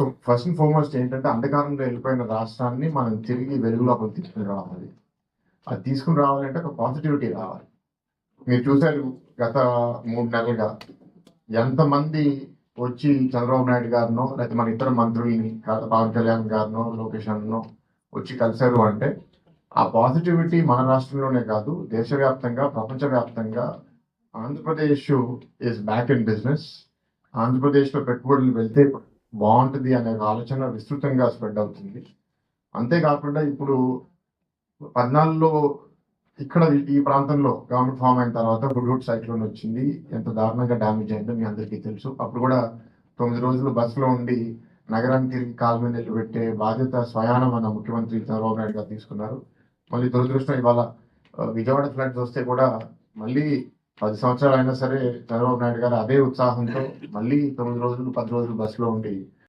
So first and foremost ఏంటంటే అంధకారంలో వెళ్ళిపోయిన రాష్ట్రాన్ని మనం తిరిగి వెలుగులోకి తీసుకుని రావాలి అది తీసుకుని రావాలంటే ఒక పాజిటివిటీ రావాలి. మీరు చూశారు గత మూడు నెలలుగా ఎంతమంది వచ్చి చంద్రబాబు నాయుడు గారినో లేకపోతే మన ఇతర మంత్రుల్ని పవన్ కళ్యాణ్ గారినో లోకేష్ అన్నో వచ్చి కలిశారు అంటే ఆ పాజిటివిటీ మన రాష్ట్రంలోనే కాదు దేశవ్యాప్తంగా ప్రపంచవ్యాప్తంగా Andhra Pradesh is back in business ఆంధ్రప్రదేశ్లో పెట్టుబడులు వెళ్తే బాగుంటుంది అనే ఆలోచన విస్తృతంగా స్ప్రెడ్ అవుతుంది. అంతేకాకుండా ఇప్పుడు పద్నాలుగులో ఇక్కడ ఈ- ప్రాంతంలో గవర్నమెంట్ ఫామ్ అయిన తర్వాత హుడ్హుడ్ సైక్లోన్ వచ్చింది. ఎంత దారుణంగా డ్యామేజ్ అయిందో మీ అందరికీ తెలుసు. అప్పుడు కూడా తొమ్మిది రోజులు బస్సులో ఉండి నగరానికి తిరిగి కాలు మీద నిలబెట్టే బాధ్యత స్వయాన మన ముఖ్యమంత్రి చంద్రబాబు నాయుడు గారు తీసుకున్నారు. మళ్ళీ దురదృష్టం ఇవాళ విజయవాడ ఫ్లడ్స్ వస్తే కూడా మళ్ళీ పది సంవత్సరాలు అయినా సరే చంద్రబాబు నాయుడు గారు అదే ఉత్సాహంతో మళ్ళీ తొమ్మిది రోజులు పది రోజులు బస్సులో ఉండి